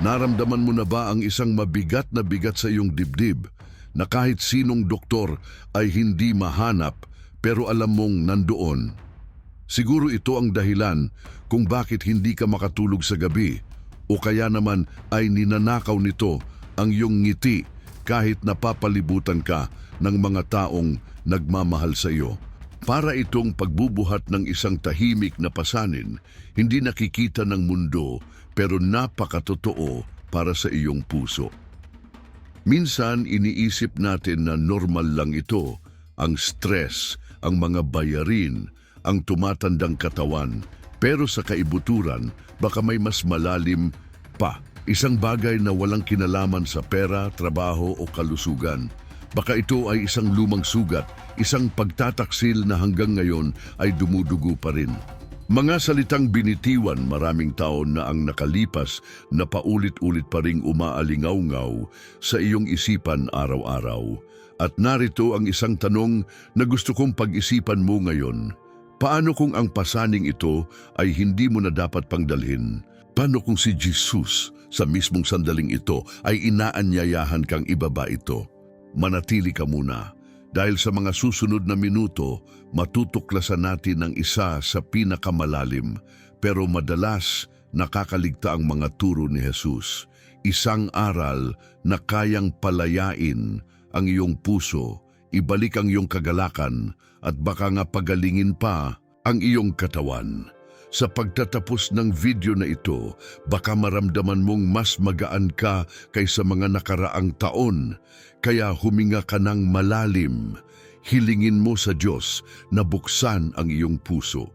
Naramdaman mo na ba ang isang mabigat na bigat sa iyong dibdib na kahit sinong doktor ay hindi mahanap pero alam mong nandoon? Siguro ito ang dahilan kung bakit hindi ka makatulog sa gabi o kaya naman ay ninanakaw nito ang iyong ngiti kahit napapalibutan ka ng mga taong nagmamahal sa iyo. Para itong pagbubuhat ng isang tahimik na pasanin, hindi nakikita ng mundo pero napakatotoo para sa iyong puso. Minsan iniisip natin na normal lang ito, ang stress, ang mga bayarin, ang tumatandang katawan. Pero sa kaibuturan, baka may mas malalim pa. Isang bagay na walang kinalaman sa pera, trabaho o kalusugan. Baka ito ay isang lumang sugat, isang pagtataksil na hanggang ngayon ay dumudugo pa rin. Mga salitang binitiwan maraming taon na ang nakalipas na paulit-ulit pa ring umaalingaw-ngaw sa iyong isipan araw-araw. At narito ang isang tanong na gusto kong pag-isipan mo ngayon. Paano kung ang pasaning ito ay hindi mo na dapat pangdalhin? Paano kung si Jesus sa mismong sandaling ito ay inaanyayahan kang ibaba ito? Manatili ka muna dahil sa mga susunod na minuto, matutuklasan natin ang isa sa pinakamalalim pero madalas nakakaligta ang mga turo ni Jesus. Isang aral na kayang palayain ang iyong puso, ibalik ang iyong kagalakan at baka nga pagalingin pa ang iyong katawan. Sa pagtatapos ng video na ito, baka maramdaman mong mas magaan ka kaysa mga nakaraang taon, kaya huminga ka ng malalim. Hilingin mo sa Diyos na buksan ang iyong puso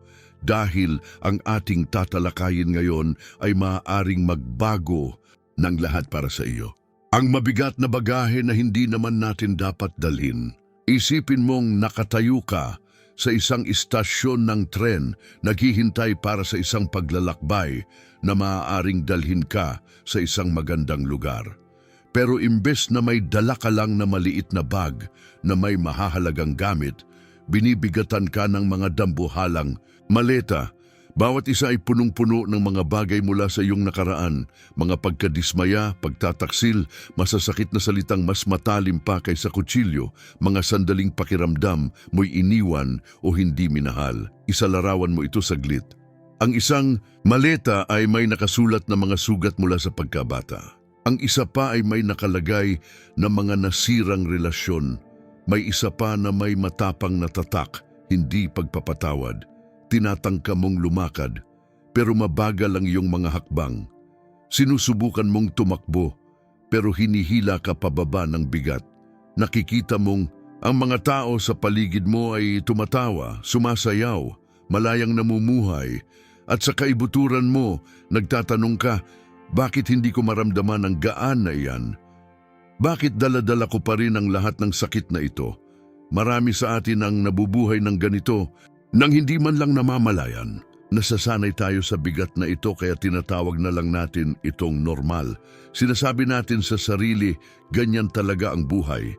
dahil ang ating tatalakayin ngayon ay maaaring magbago ng lahat para sa iyo. Ang mabigat na bagahe na hindi naman natin dapat dalhin. Isipin mong nakatayo ka sa isang istasyon ng tren naghihintay para sa isang paglalakbay na maaaring dalhin ka sa isang magandang lugar. Pero imbes na may dala ka lang na maliit na bag na may mahahalagang gamit, binibigatan ka ng mga dambuhalang maleta. Bawat isa ay punong-puno ng mga bagay mula sa iyong nakaraan, mga pagkadismaya, pagtataksil, masasakit na salitang mas matalim pa kaysa kutsilyo, mga sandaling pakiramdam mo'y iniwan o hindi minahal. Isalarawan mo ito saglit. Ang isang maleta ay may nakasulat na mga sugat mula sa pagkabata. Ang isa pa ay may nakalagay na mga nasirang relasyon. May isa pa na may matapang na tatak, hindi pagpapatawad. Tinatangka mong lumakad, pero mabagal ang iyong mga hakbang. Sinusubukan mong tumakbo, pero hinihila ka pababa ng bigat. Nakikita mong ang mga tao sa paligid mo ay tumatawa, sumasayaw, malayang namumuhay, at sa kaibuturan mo, nagtatanong ka, bakit hindi ko maramdaman ang gaan na iyan? Bakit daladala ko pa rin ang lahat ng sakit na ito? Marami sa atin ang nabubuhay ng ganito nang hindi man lang namamalayan. Nasasanay tayo sa bigat na ito kaya tinatawag na lang natin itong normal. Sinasabi natin sa sarili, ganyan talaga ang buhay.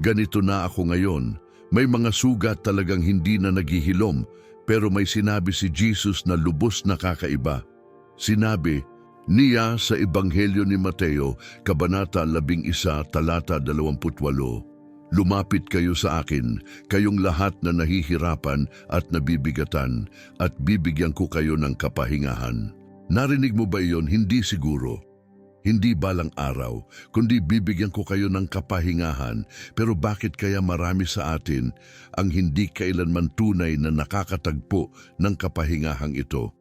Ganito na ako ngayon. May mga sugat talagang hindi na naghihilom, pero may sinabi si Jesus na lubos na kakaiba. Sinabi niya sa Ebanghelyo ni Mateo, Kabanata 11, talata 28, Lumapit kayo sa akin, kayong lahat na nahihirapan at nabibigatan, at bibigyan ko kayo ng kapahingahan. Narinig mo ba iyon? Hindi siguro. Hindi balang araw, kundi bibigyan ko kayo ng kapahingahan. Pero bakit kaya marami sa atin ang hindi kailanman tunay na nakakatagpo ng kapahingahang ito?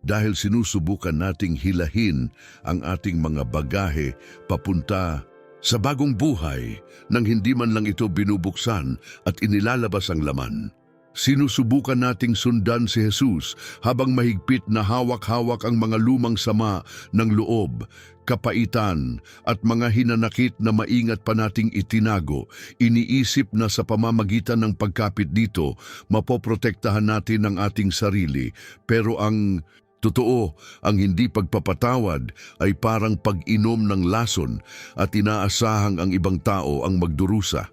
Dahil sinusubukan nating hilahin ang ating mga bagahe papunta sa bagong buhay nang hindi man lang ito binubuksan at inilalabas ang laman. Sinusubukan nating sundan si Jesus habang mahigpit na hawak-hawak ang mga lumang sama ng loob, kapaitan at mga hinanakit na maingat pa nating itinago. Iniisip na sa pamamagitan ng pagkapit dito, mapoprotektahan natin ang ating sarili. Pero ang Totoo, ang hindi pagpapatawad ay parang pag-inom ng lason at inaasahang ang ibang tao ang magdurusa.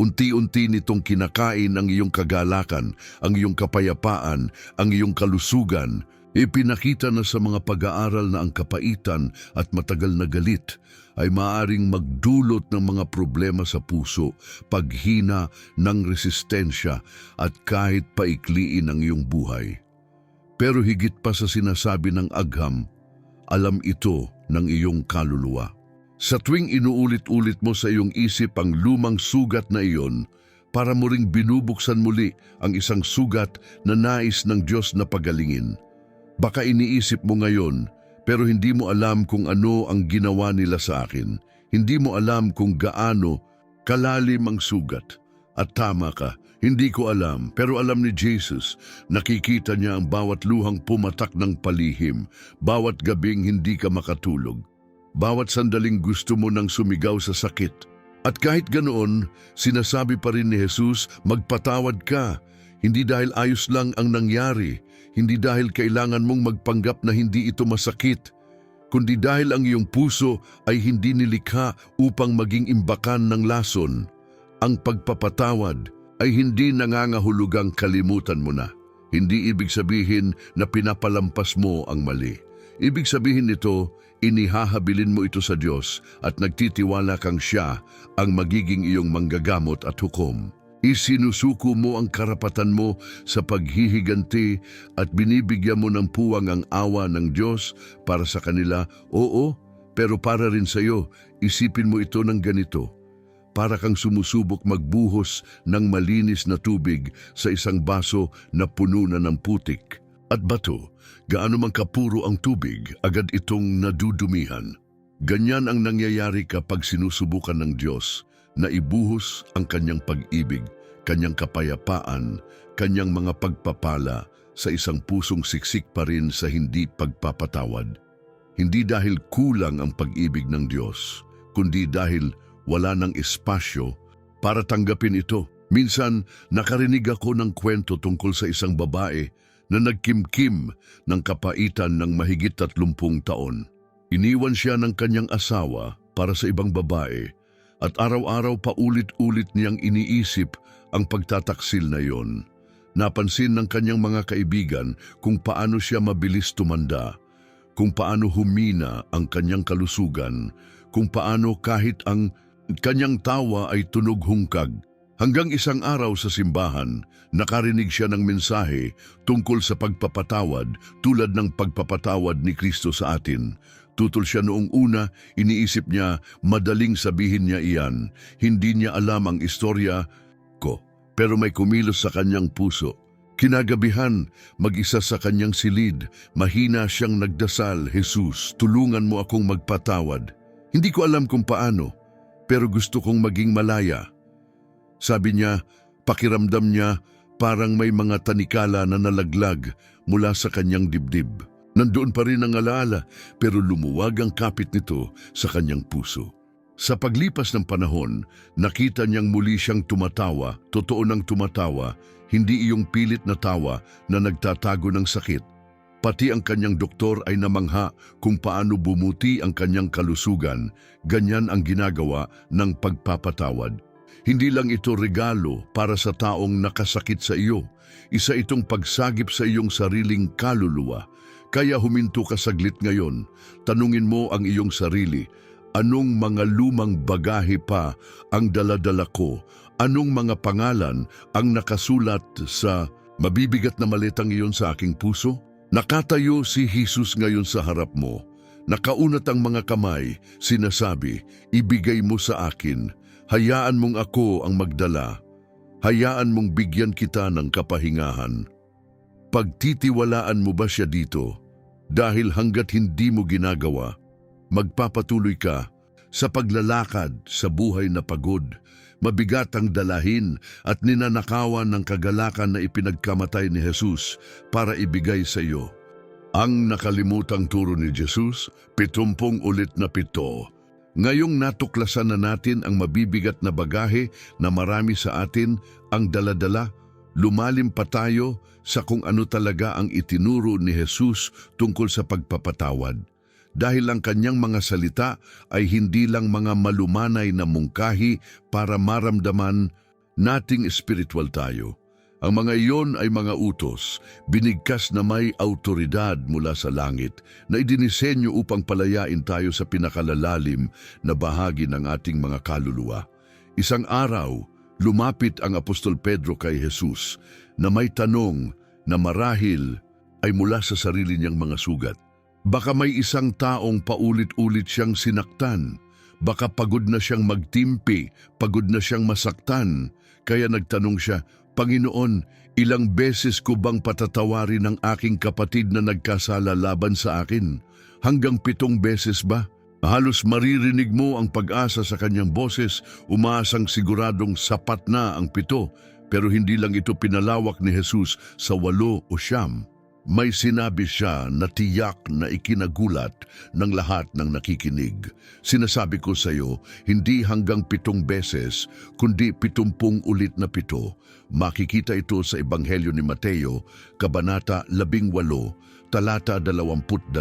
Unti-unti nitong kinakain ang iyong kagalakan, ang iyong kapayapaan, ang iyong kalusugan, Ipinakita na sa mga pag-aaral na ang kapaitan at matagal na galit ay maaring magdulot ng mga problema sa puso, paghina ng resistensya at kahit paikliin ang iyong buhay. Pero higit pa sa sinasabi ng agham, alam ito ng iyong kaluluwa. Sa tuwing inuulit-ulit mo sa iyong isip ang lumang sugat na iyon, para mo ring binubuksan muli ang isang sugat na nais ng Diyos na pagalingin. Baka iniisip mo ngayon, pero hindi mo alam kung ano ang ginawa nila sa akin. Hindi mo alam kung gaano kalalim ang sugat. At tama ka, hindi ko alam, pero alam ni Jesus, nakikita niya ang bawat luhang pumatak ng palihim, bawat gabing hindi ka makatulog, bawat sandaling gusto mo nang sumigaw sa sakit. At kahit ganoon, sinasabi pa rin ni Jesus, magpatawad ka, hindi dahil ayos lang ang nangyari, hindi dahil kailangan mong magpanggap na hindi ito masakit, kundi dahil ang iyong puso ay hindi nilikha upang maging imbakan ng lason. Ang pagpapatawad ay hindi nangangahulugang kalimutan mo na. Hindi ibig sabihin na pinapalampas mo ang mali. Ibig sabihin nito, inihahabilin mo ito sa Diyos at nagtitiwala kang siya ang magiging iyong manggagamot at hukom. Isinusuko mo ang karapatan mo sa paghihiganti at binibigyan mo ng puwang ang awa ng Diyos para sa kanila. Oo, pero para rin sa iyo, isipin mo ito ng ganito. Para kang sumusubok magbuhos ng malinis na tubig sa isang baso na puno na ng putik. At bato, gaano man kapuro ang tubig, agad itong nadudumihan. Ganyan ang nangyayari kapag sinusubukan ng Diyos na ibuhos ang kanyang pag-ibig, kanyang kapayapaan, kanyang mga pagpapala sa isang pusong siksik pa rin sa hindi pagpapatawad. Hindi dahil kulang ang pag-ibig ng Diyos, kundi dahil wala ng espasyo para tanggapin ito. Minsan, nakarinig ako ng kwento tungkol sa isang babae na nagkimkim ng kapaitan ng mahigit tatlumpung taon. Iniwan siya ng kanyang asawa para sa ibang babae at araw-araw paulit-ulit niyang iniisip ang pagtataksil na iyon. Napansin ng kanyang mga kaibigan kung paano siya mabilis tumanda, kung paano humina ang kanyang kalusugan, kung paano kahit ang kanyang tawa ay tunog hungkag. Hanggang isang araw sa simbahan, nakarinig siya ng mensahe tungkol sa pagpapatawad tulad ng pagpapatawad ni Kristo sa atin. Tutol siya noong una, iniisip niya, madaling sabihin niya iyan. Hindi niya alam ang istorya ko, pero may kumilos sa kanyang puso. Kinagabihan, mag-isa sa kanyang silid, mahina siyang nagdasal, Jesus, tulungan mo akong magpatawad. Hindi ko alam kung paano, pero gusto kong maging malaya. Sabi niya, pakiramdam niya parang may mga tanikala na nalaglag mula sa kanyang dibdib. Nandoon pa rin ang alaala pero lumuwag ang kapit nito sa kanyang puso. Sa paglipas ng panahon, nakita niyang muli siyang tumatawa, totoo nang tumatawa, hindi iyong pilit na tawa na nagtatago ng sakit. Pati ang kanyang doktor ay namangha kung paano bumuti ang kanyang kalusugan, ganyan ang ginagawa ng pagpapatawad. Hindi lang ito regalo para sa taong nakasakit sa iyo, isa itong pagsagip sa iyong sariling kaluluwa. Kaya huminto ka saglit ngayon, tanungin mo ang iyong sarili, anong mga lumang bagahe pa ang daladala ko, anong mga pangalan ang nakasulat sa mabibigat na malitang iyon sa aking puso? Nakatayo si Jesus ngayon sa harap mo. Nakaunat ang mga kamay, sinasabi, ibigay mo sa akin, hayaan mong ako ang magdala, hayaan mong bigyan kita ng kapahingahan. Pagtitiwalaan mo ba siya dito? Dahil hanggat hindi mo ginagawa, magpapatuloy ka sa paglalakad sa buhay na pagod, mabigat ang dalahin at ninanakawan ng kagalakan na ipinagkamatay ni Jesus para ibigay sa iyo. Ang nakalimutang turo ni Jesus, pitumpong ulit na pito. Ngayong natuklasan na natin ang mabibigat na bagahe na marami sa atin ang daladala, lumalim pa tayo sa kung ano talaga ang itinuro ni Jesus tungkol sa pagpapatawad. Dahil ang kanyang mga salita ay hindi lang mga malumanay na mungkahi para maramdaman nating spiritual tayo. Ang mga iyon ay mga utos, binigkas na may autoridad mula sa langit na idinisenyo upang palayain tayo sa pinakalalalim na bahagi ng ating mga kaluluwa. Isang araw, lumapit ang Apostol Pedro kay Jesus na may tanong na marahil ay mula sa sarili niyang mga sugat. Baka may isang taong paulit-ulit siyang sinaktan. Baka pagod na siyang magtimpi, pagod na siyang masaktan. Kaya nagtanong siya, Panginoon, ilang beses ko bang patatawarin ang aking kapatid na nagkasala laban sa akin? Hanggang pitong beses ba? Halos maririnig mo ang pag-asa sa kanyang boses, umaasang siguradong sapat na ang pito, pero hindi lang ito pinalawak ni Jesus sa walo o siyam. May sinabi siya na tiyak na ikinagulat ng lahat ng nakikinig. Sinasabi ko sa iyo, hindi hanggang pitong beses, kundi pitumpung ulit na pito. Makikita ito sa Ebanghelyo ni Mateo, Kabanata 18, Talata 22.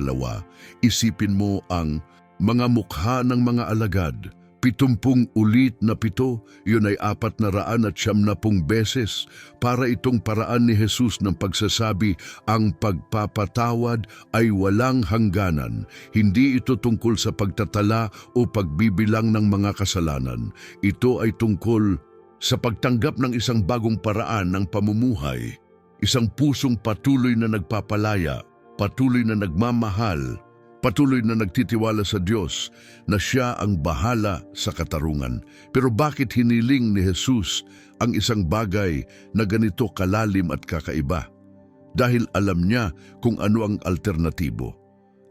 Isipin mo ang mga mukha ng mga alagad, pitumpung ulit na pito, yun ay apat na raan at siyam na pung beses, para itong paraan ni Jesus ng pagsasabi, ang pagpapatawad ay walang hangganan. Hindi ito tungkol sa pagtatala o pagbibilang ng mga kasalanan. Ito ay tungkol sa pagtanggap ng isang bagong paraan ng pamumuhay, isang pusong patuloy na nagpapalaya, patuloy na nagmamahal, Patuloy na nagtitiwala sa Diyos na siya ang bahala sa katarungan. Pero bakit hiniling ni Jesus ang isang bagay na ganito kalalim at kakaiba? Dahil alam niya kung ano ang alternatibo.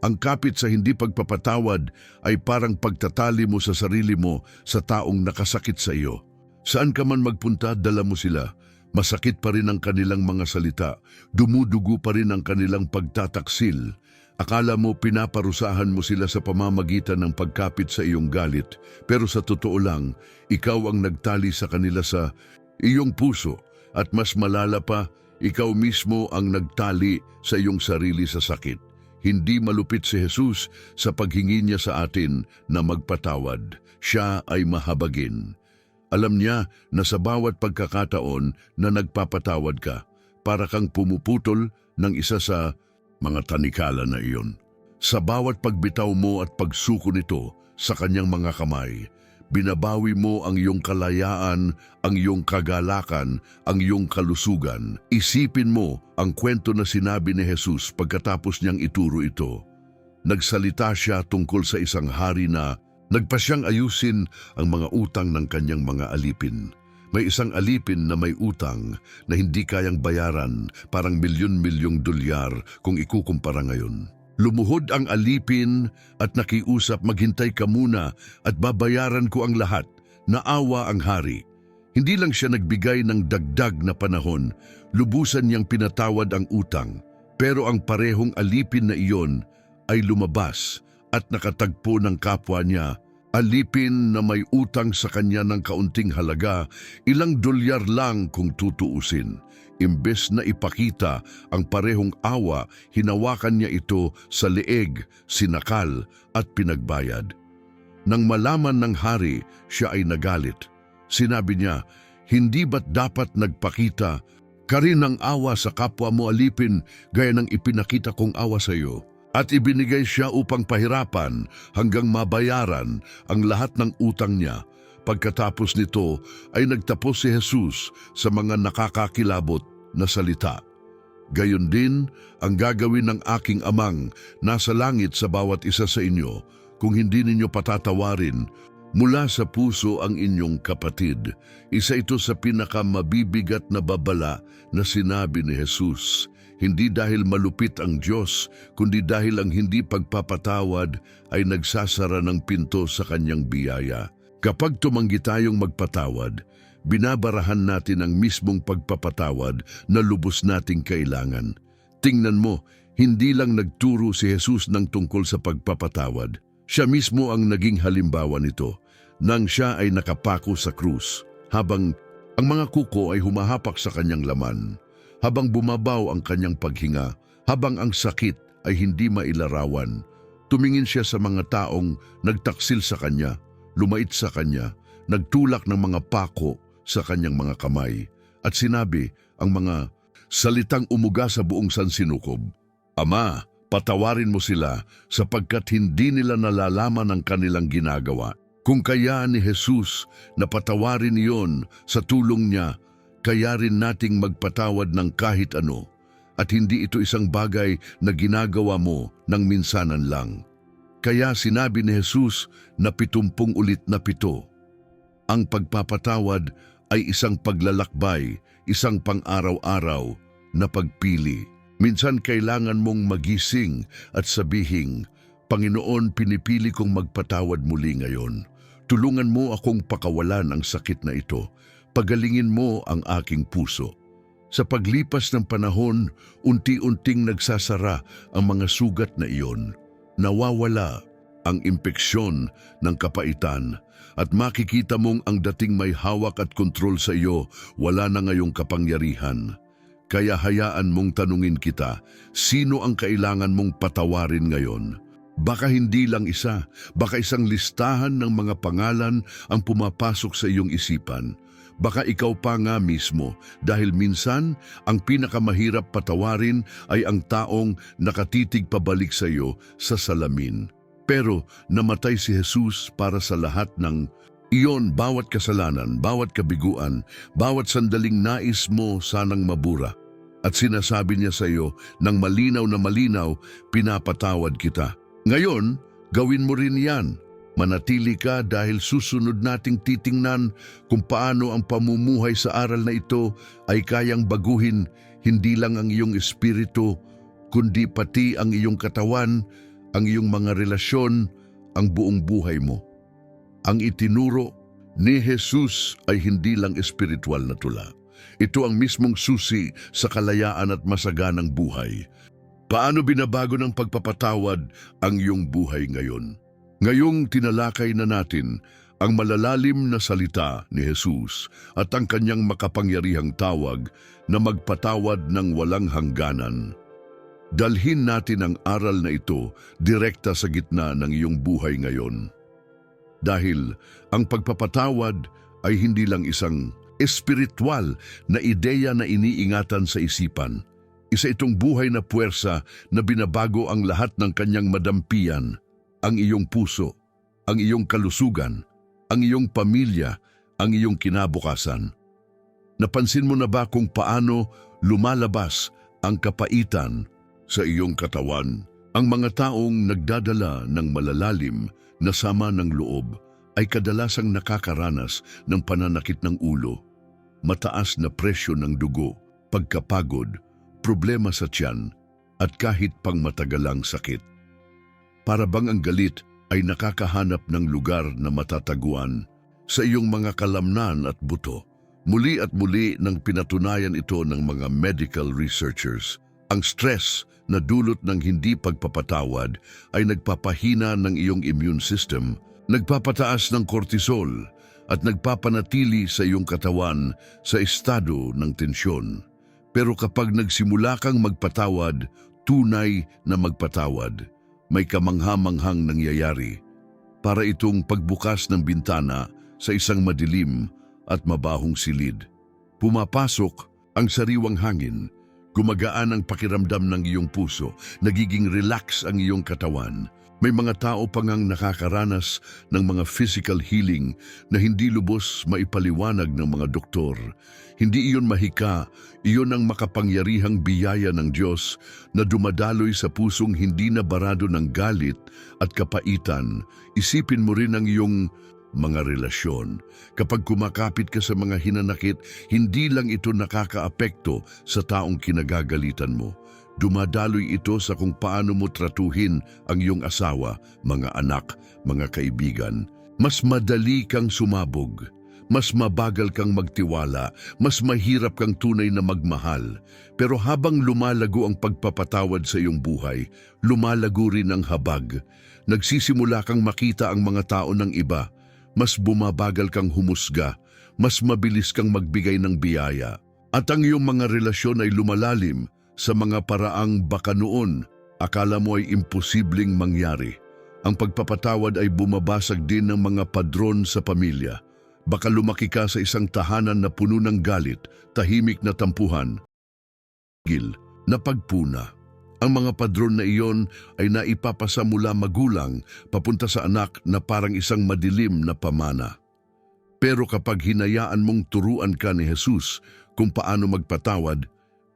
Ang kapit sa hindi pagpapatawad ay parang pagtatali mo sa sarili mo sa taong nakasakit sa iyo. Saan ka man magpunta, dala mo sila. Masakit pa rin ang kanilang mga salita, dumudugo pa rin ang kanilang pagtataksil. Akala mo pinaparusahan mo sila sa pamamagitan ng pagkapit sa iyong galit, pero sa totoo lang, ikaw ang nagtali sa kanila sa iyong puso at mas malala pa, ikaw mismo ang nagtali sa iyong sarili sa sakit. Hindi malupit si Jesus sa paghingi niya sa atin na magpatawad. Siya ay mahabagin. Alam niya na sa bawat pagkakataon na nagpapatawad ka, para kang pumuputol ng isa sa mga tanikala na iyon. Sa bawat pagbitaw mo at pagsuko nito sa kanyang mga kamay, binabawi mo ang iyong kalayaan, ang iyong kagalakan, ang iyong kalusugan. Isipin mo ang kwento na sinabi ni Jesus pagkatapos niyang ituro ito. Nagsalita siya tungkol sa isang hari na nagpasyang ayusin ang mga utang ng kanyang mga alipin. May isang alipin na may utang na hindi kayang bayaran, parang milyon-milyong dolyar kung ikukumpara ngayon. Lumuhod ang alipin at nakiusap maghintay ka muna at babayaran ko ang lahat. Naawa ang hari. Hindi lang siya nagbigay ng dagdag na panahon, lubusan niyang pinatawad ang utang. Pero ang parehong alipin na iyon ay lumabas at nakatagpo ng kapwa niya Alipin na may utang sa kanya ng kaunting halaga, ilang dolyar lang kung tutuusin. Imbes na ipakita ang parehong awa, hinawakan niya ito sa leeg, sinakal at pinagbayad. Nang malaman ng hari, siya ay nagalit. Sinabi niya, hindi ba't dapat nagpakita ka rin ng awa sa kapwa mo alipin gaya ng ipinakita kong awa sa iyo? At ibinigay siya upang pahirapan hanggang mabayaran ang lahat ng utang niya. Pagkatapos nito ay nagtapos si Jesus sa mga nakakakilabot na salita. Gayon din ang gagawin ng aking amang nasa langit sa bawat isa sa inyo kung hindi ninyo patatawarin mula sa puso ang inyong kapatid. Isa ito sa pinakamabibigat na babala na sinabi ni Jesus. Hindi dahil malupit ang Diyos, kundi dahil ang hindi pagpapatawad ay nagsasara ng pinto sa kanyang biyaya. Kapag tumanggi tayong magpatawad, binabarahan natin ang mismong pagpapatawad na lubos nating kailangan. Tingnan mo, hindi lang nagturo si Jesus ng tungkol sa pagpapatawad. Siya mismo ang naging halimbawa nito nang siya ay nakapako sa krus habang ang mga kuko ay humahapak sa kanyang laman habang bumabaw ang kanyang paghinga, habang ang sakit ay hindi mailarawan. Tumingin siya sa mga taong nagtaksil sa kanya, lumait sa kanya, nagtulak ng mga pako sa kanyang mga kamay, at sinabi ang mga salitang umuga sa buong sansinukob. Ama, patawarin mo sila sapagkat hindi nila nalalaman ang kanilang ginagawa. Kung kaya ni Jesus na patawarin iyon sa tulong niya, kaya rin nating magpatawad ng kahit ano at hindi ito isang bagay na ginagawa mo ng minsanan lang. Kaya sinabi ni Jesus na pitumpung ulit na pito. Ang pagpapatawad ay isang paglalakbay, isang pang-araw-araw na pagpili. Minsan kailangan mong magising at sabihing, Panginoon, pinipili kong magpatawad muli ngayon. Tulungan mo akong pakawalan ang sakit na ito. Pagalingin mo ang aking puso. Sa paglipas ng panahon, unti-unting nagsasara ang mga sugat na iyon. Nawawala ang impeksyon ng kapaitan at makikita mong ang dating may hawak at kontrol sa iyo wala na ngayong kapangyarihan. Kaya hayaan mong tanungin kita, sino ang kailangan mong patawarin ngayon? Baka hindi lang isa, baka isang listahan ng mga pangalan ang pumapasok sa iyong isipan. Baka ikaw pa nga mismo dahil minsan ang pinakamahirap patawarin ay ang taong nakatitig pabalik sa iyo sa salamin. Pero namatay si Jesus para sa lahat ng iyon bawat kasalanan, bawat kabiguan, bawat sandaling nais mo sanang mabura. At sinasabi niya sa iyo ng malinaw na malinaw, pinapatawad kita. Ngayon, gawin mo rin yan. Manatili ka dahil susunod nating titingnan kung paano ang pamumuhay sa aral na ito ay kayang baguhin hindi lang ang iyong espiritu, kundi pati ang iyong katawan, ang iyong mga relasyon, ang buong buhay mo. Ang itinuro ni Jesus ay hindi lang espiritual na tula. Ito ang mismong susi sa kalayaan at masaganang buhay. Paano binabago ng pagpapatawad ang iyong buhay ngayon? Ngayong tinalakay na natin ang malalalim na salita ni Jesus at ang kanyang makapangyarihang tawag na magpatawad ng walang hangganan. Dalhin natin ang aral na ito direkta sa gitna ng iyong buhay ngayon. Dahil ang pagpapatawad ay hindi lang isang espiritual na ideya na iniingatan sa isipan. Isa itong buhay na puwersa na binabago ang lahat ng kanyang madampian, ang iyong puso, ang iyong kalusugan, ang iyong pamilya, ang iyong kinabukasan. Napansin mo na ba kung paano lumalabas ang kapaitan sa iyong katawan? Ang mga taong nagdadala ng malalalim na sama ng loob ay kadalasang nakakaranas ng pananakit ng ulo, mataas na presyo ng dugo, pagkapagod, problema sa tiyan, at kahit pang matagalang sakit. Para bang ang galit ay nakakahanap ng lugar na matataguan sa iyong mga kalamnan at buto. Muli at muli nang pinatunayan ito ng mga medical researchers. Ang stress na dulot ng hindi pagpapatawad ay nagpapahina ng iyong immune system, nagpapataas ng cortisol at nagpapanatili sa iyong katawan sa estado ng tensyon. Pero kapag nagsimula kang magpatawad, tunay na magpatawad, may kamangha-manghang nangyayari para itong pagbukas ng bintana sa isang madilim at mabahong silid. Pumapasok ang sariwang hangin, gumagaan ang pakiramdam ng iyong puso, nagiging relax ang iyong katawan. May mga tao pa ngang nakakaranas ng mga physical healing na hindi lubos maipaliwanag ng mga doktor. Hindi iyon mahika, iyon ang makapangyarihang biyaya ng Diyos na dumadaloy sa pusong hindi na barado ng galit at kapaitan. Isipin mo rin ang iyong mga relasyon. Kapag kumakapit ka sa mga hinanakit, hindi lang ito nakakaapekto sa taong kinagagalitan mo. Dumadaloy ito sa kung paano mo tratuhin ang iyong asawa, mga anak, mga kaibigan. Mas madali kang sumabog. Mas mabagal kang magtiwala, mas mahirap kang tunay na magmahal. Pero habang lumalago ang pagpapatawad sa iyong buhay, lumalago rin ang habag. Nagsisimula kang makita ang mga tao ng iba, mas bumabagal kang humusga, mas mabilis kang magbigay ng biyaya. At ang iyong mga relasyon ay lumalalim sa mga paraang baka noon akala mo ay imposibleng mangyari. Ang pagpapatawad ay bumabasag din ng mga padron sa pamilya. Baka lumaki ka sa isang tahanan na puno ng galit, tahimik na tampuhan, gil na pagpuna. Ang mga padron na iyon ay naipapasa mula magulang papunta sa anak na parang isang madilim na pamana. Pero kapag hinayaan mong turuan ka ni Jesus kung paano magpatawad,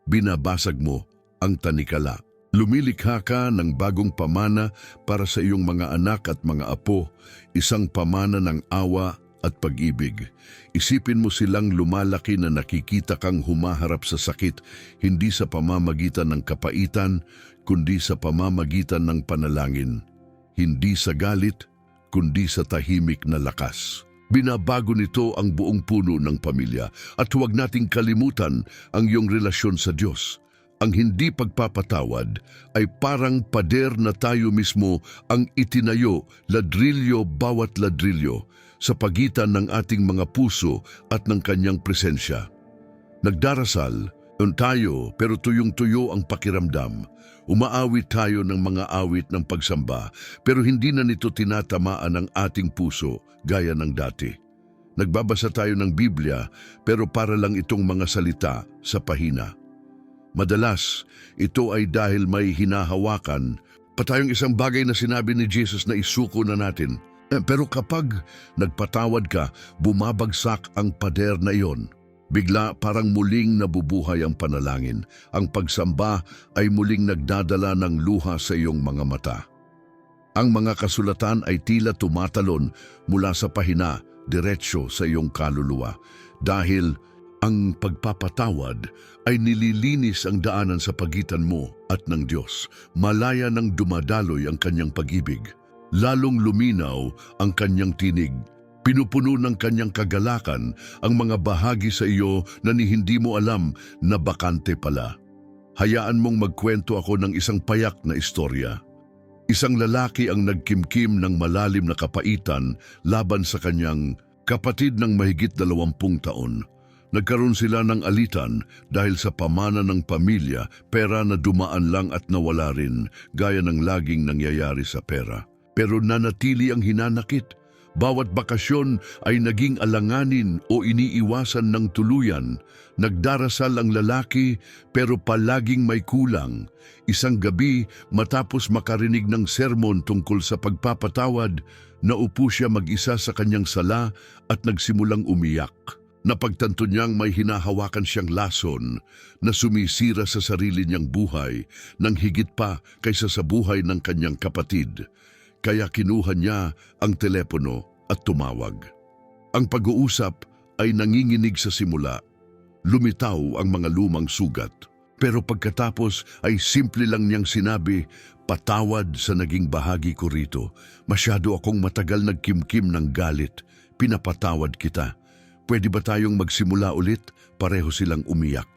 binabasag mo ang tanikala. Lumilikha ka ng bagong pamana para sa iyong mga anak at mga apo, isang pamana ng awa at pag-ibig. Isipin mo silang lumalaki na nakikita kang humaharap sa sakit, hindi sa pamamagitan ng kapaitan, kundi sa pamamagitan ng panalangin. Hindi sa galit, kundi sa tahimik na lakas. Binabago nito ang buong puno ng pamilya at huwag nating kalimutan ang iyong relasyon sa Diyos. Ang hindi pagpapatawad ay parang pader na tayo mismo ang itinayo, ladrilyo bawat ladrilyo, sa pagitan ng ating mga puso at ng kanyang presensya. Nagdarasal, yun tayo pero tuyong-tuyo ang pakiramdam. Umaawit tayo ng mga awit ng pagsamba pero hindi na nito tinatamaan ang ating puso gaya ng dati. Nagbabasa tayo ng Biblia pero para lang itong mga salita sa pahina. Madalas, ito ay dahil may hinahawakan patayong isang bagay na sinabi ni Jesus na isuko na natin. Eh, Pero kapag nagpatawad ka, bumabagsak ang pader na iyon. Bigla parang muling nabubuhay ang panalangin. Ang pagsamba ay muling nagdadala ng luha sa iyong mga mata. Ang mga kasulatan ay tila tumatalon mula sa pahina, diretsyo sa iyong kaluluwa. Dahil ang pagpapatawad ay nililinis ang daanan sa pagitan mo at ng Diyos. Malaya nang dumadaloy ang kanyang pag-ibig. Lalong luminaw ang kanyang tinig. Pinupuno ng kanyang kagalakan ang mga bahagi sa iyo na ni hindi mo alam na bakante pala. Hayaan mong magkwento ako ng isang payak na istorya. Isang lalaki ang nagkimkim ng malalim na kapaitan laban sa kanyang kapatid ng mahigit dalawampung taon. Nagkaroon sila ng alitan dahil sa pamana ng pamilya, pera na dumaan lang at nawala rin, gaya ng laging nangyayari sa pera. Pero nanatili ang hinanakit. Bawat bakasyon ay naging alanganin o iniiwasan ng tuluyan. Nagdarasal ang lalaki pero palaging may kulang. Isang gabi matapos makarinig ng sermon tungkol sa pagpapatawad, naupo siya mag-isa sa kanyang sala at nagsimulang umiyak. Napagtanto niyang may hinahawakan siyang lason na sumisira sa sarili niyang buhay nang higit pa kaysa sa buhay ng kanyang kapatid. Kaya kinuha niya ang telepono at tumawag. Ang pag-uusap ay nanginginig sa simula. Lumitaw ang mga lumang sugat. Pero pagkatapos ay simple lang niyang sinabi, patawad sa naging bahagi ko rito. Masyado akong matagal nagkimkim ng galit. Pinapatawad kita. Pwede ba tayong magsimula ulit? Pareho silang umiyak.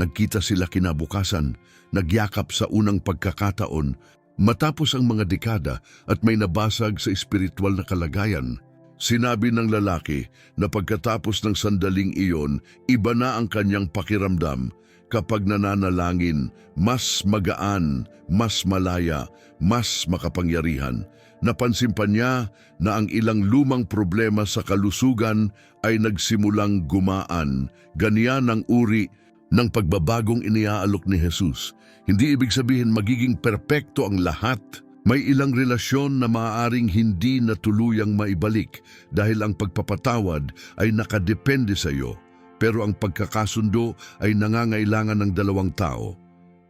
Nagkita sila kinabukasan, nagyakap sa unang pagkakataon, matapos ang mga dekada at may nabasag sa espiritual na kalagayan. Sinabi ng lalaki na pagkatapos ng sandaling iyon, iba na ang kanyang pakiramdam kapag nananalangin, mas magaan, mas malaya, mas makapangyarihan. Napansin pa niya na ang ilang lumang problema sa kalusugan ay nagsimulang gumaan. Ganyan ang uri ng pagbabagong iniaalok ni Jesus. Hindi ibig sabihin magiging perpekto ang lahat. May ilang relasyon na maaaring hindi na tuluyang maibalik dahil ang pagpapatawad ay nakadepende sa iyo. Pero ang pagkakasundo ay nangangailangan ng dalawang tao.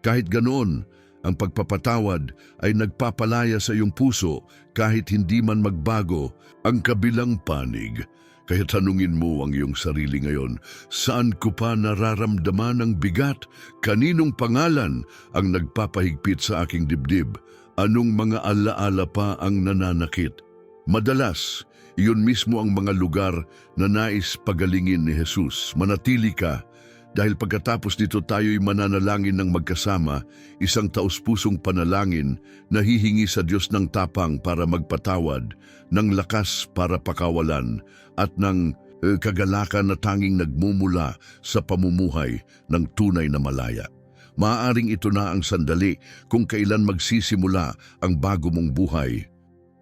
Kahit ganoon, ang pagpapatawad ay nagpapalaya sa iyong puso kahit hindi man magbago ang kabilang panig. Kaya tanungin mo ang iyong sarili ngayon, saan ko pa nararamdaman ang bigat? Kaninong pangalan ang nagpapahigpit sa aking dibdib? Anong mga alaala pa ang nananakit? Madalas, iyon mismo ang mga lugar na nais pagalingin ni Jesus. Manatili ka dahil pagkatapos nito tayo'y mananalangin ng magkasama, isang taus-pusong panalangin na hihingi sa Diyos ng tapang para magpatawad, ng lakas para pakawalan, at ng eh, kagalakan na tanging nagmumula sa pamumuhay ng tunay na malaya. Maaaring ito na ang sandali kung kailan magsisimula ang bago mong buhay.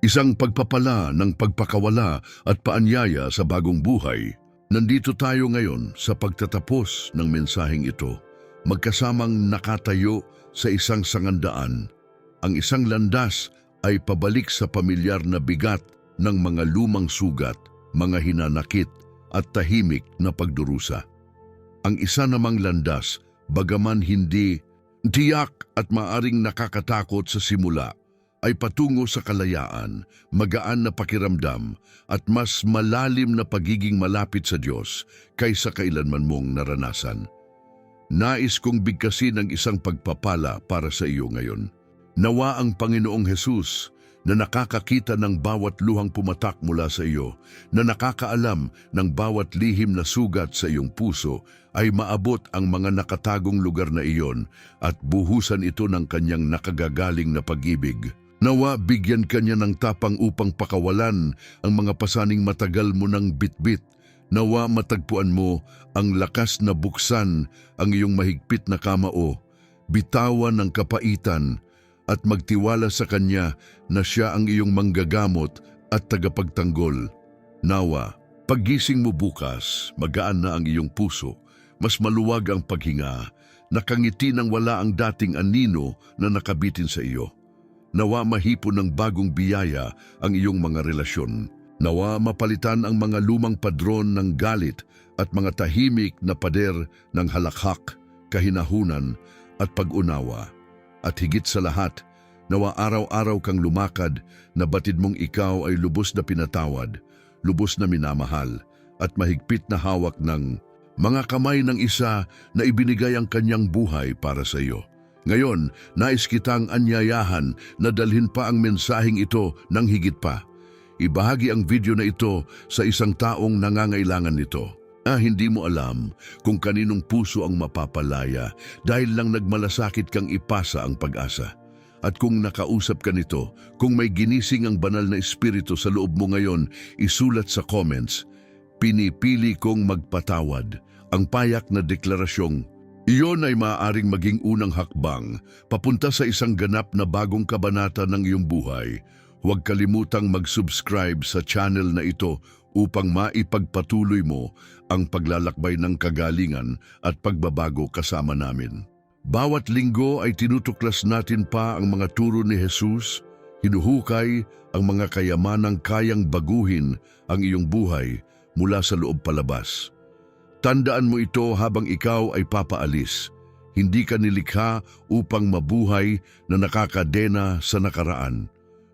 Isang pagpapala ng pagpakawala at paanyaya sa bagong buhay. Nandito tayo ngayon sa pagtatapos ng mensaheng ito, magkasamang nakatayo sa isang sangandaan. Ang isang landas ay pabalik sa pamilyar na bigat ng mga lumang sugat, mga hinanakit at tahimik na pagdurusa. Ang isa namang landas, bagaman hindi tiyak at maaring nakakatakot sa simula, ay patungo sa kalayaan, magaan na pakiramdam at mas malalim na pagiging malapit sa Diyos kaysa kailanman mong naranasan. Nais kong bigkasin ang isang pagpapala para sa iyo ngayon. Nawa ang Panginoong Hesus na nakakakita ng bawat luhang pumatak mula sa iyo, na nakakaalam ng bawat lihim na sugat sa iyong puso, ay maabot ang mga nakatagong lugar na iyon at buhusan ito ng kanyang nakagagaling na pag-ibig. Nawa bigyan kanya ng tapang upang pakawalan ang mga pasaning matagal mo ng bitbit. Nawa matagpuan mo ang lakas na buksan ang iyong mahigpit na kamao, bitawan ng kapaitan, at magtiwala sa Kanya na Siya ang iyong manggagamot at tagapagtanggol. Nawa, paggising mo bukas, magaan na ang iyong puso, mas maluwag ang paghinga, nakangiti ng wala ang dating anino na nakabitin sa iyo. Nawa mahipon ng bagong biyaya ang iyong mga relasyon. Nawa mapalitan ang mga lumang padron ng galit at mga tahimik na pader ng halakhak, kahinahunan at pag-unawa. At higit sa lahat, nawa araw-araw kang lumakad na batid mong ikaw ay lubos na pinatawad, lubos na minamahal, at mahigpit na hawak ng mga kamay ng isa na ibinigay ang kanyang buhay para sa iyo. Ngayon, nais kitang anyayahan na dalhin pa ang mensaheng ito ng higit pa. Ibahagi ang video na ito sa isang taong nangangailangan nito. Ah, hindi mo alam kung kaninong puso ang mapapalaya dahil lang nagmalasakit kang ipasa ang pag-asa. At kung nakausap ka nito, kung may ginising ang banal na espiritu sa loob mo ngayon, isulat sa comments, pinipili kong magpatawad, ang payak na deklarasyong iyon ay maaaring maging unang hakbang papunta sa isang ganap na bagong kabanata ng iyong buhay. Huwag kalimutang mag-subscribe sa channel na ito upang maipagpatuloy mo ang paglalakbay ng kagalingan at pagbabago kasama namin. Bawat linggo ay tinutuklas natin pa ang mga turo ni Jesus, hinuhukay ang mga kayamanang kayang baguhin ang iyong buhay mula sa loob palabas. Tandaan mo ito habang ikaw ay papaalis. Hindi ka nilikha upang mabuhay na nakakadena sa nakaraan.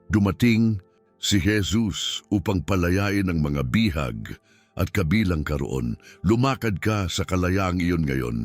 Dumating si Jesus upang palayain ang mga bihag at kabilang karoon. Lumakad ka sa kalayaang iyon ngayon.